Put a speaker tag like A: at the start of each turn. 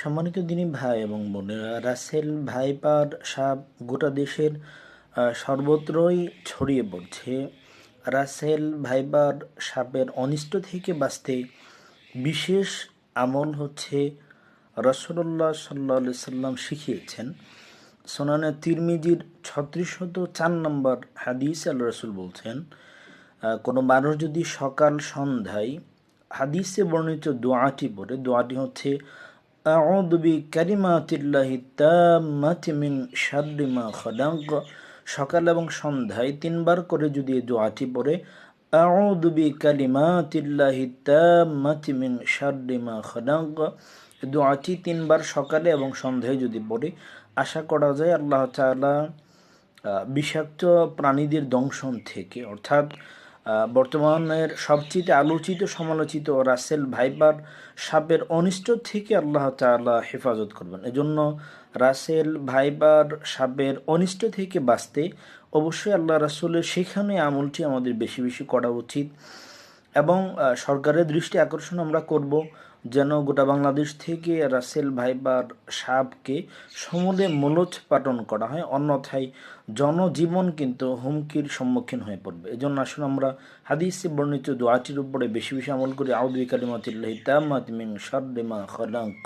A: সম্মানিত দিনী ভাই এবং বোনেরা, রাসেল ভাইপার সাপ গোটা দেশের সর্বত্রই ছড়িয়ে পড়ছে। রাসেল ভাইপার সাপের অনিষ্ট থেকে বাঁচতে বিশেষ আমল হচ্ছে রসল্লাহ সাল্লা সাল্লাম শিখিয়েছেন। সোনানে তিরমিজির ছত্রিশত চার নম্বর হাদিস আল রসুল বলছেন কোনো মানুষ যদি সকাল সন্ধ্যায় হাদিসে বর্ণিত দোয়াটি পড়ে, দোয়াটি হচ্ছে أعوذ بكلمات الله التامة من شر ما خلق সকাল এবং সন্ধ্যায় তিনবার করে যদি এই দোয়াটি পড়ে أعوذ بكلمات الله التامة من شر ما خلق এই দোয়াটি তিনবার সকালে এবং সন্ধ্যায় যদি পড়ে আশা করা যায় আল্লাহ তাআলা আহ, বিষাক্ত প্রাণীদের দংশন থেকে অর্থাৎ আহ, বর্তমানের সবচেয়ে আলোচিত, সমালোচিত রাসেল ভাইবার সাপের অনিষ্ট থেকে আল্লাহ তালা হেফাজত করবেন। এজন্য রাসেল ভাইবার সাপের অনিষ্ট থেকে বাঁচতে অবশ্যই আল্লাহ রাসুলের সেখানে আমলটি আমাদের বেশি বেশি করা উচিত। এবং সরকারের দৃষ্টি আকর্ষণ আমরা করব যেন গোটা বাংলাদেশ থেকে রাসেল ভাইবার সাপকে সমূলে মূলত পাটন করা হয়। অন্যথায় জনজীবন কিন্তু হুমকির সম্মুখীন হয়ে পড়বে। এজন্য আসুন আমরা হাদিসে বর্ণিত দোয়াটির উপরে বেশি বেশি আমল করি। আউদ্দিকালিমাতিল্লাহি তামাত মিন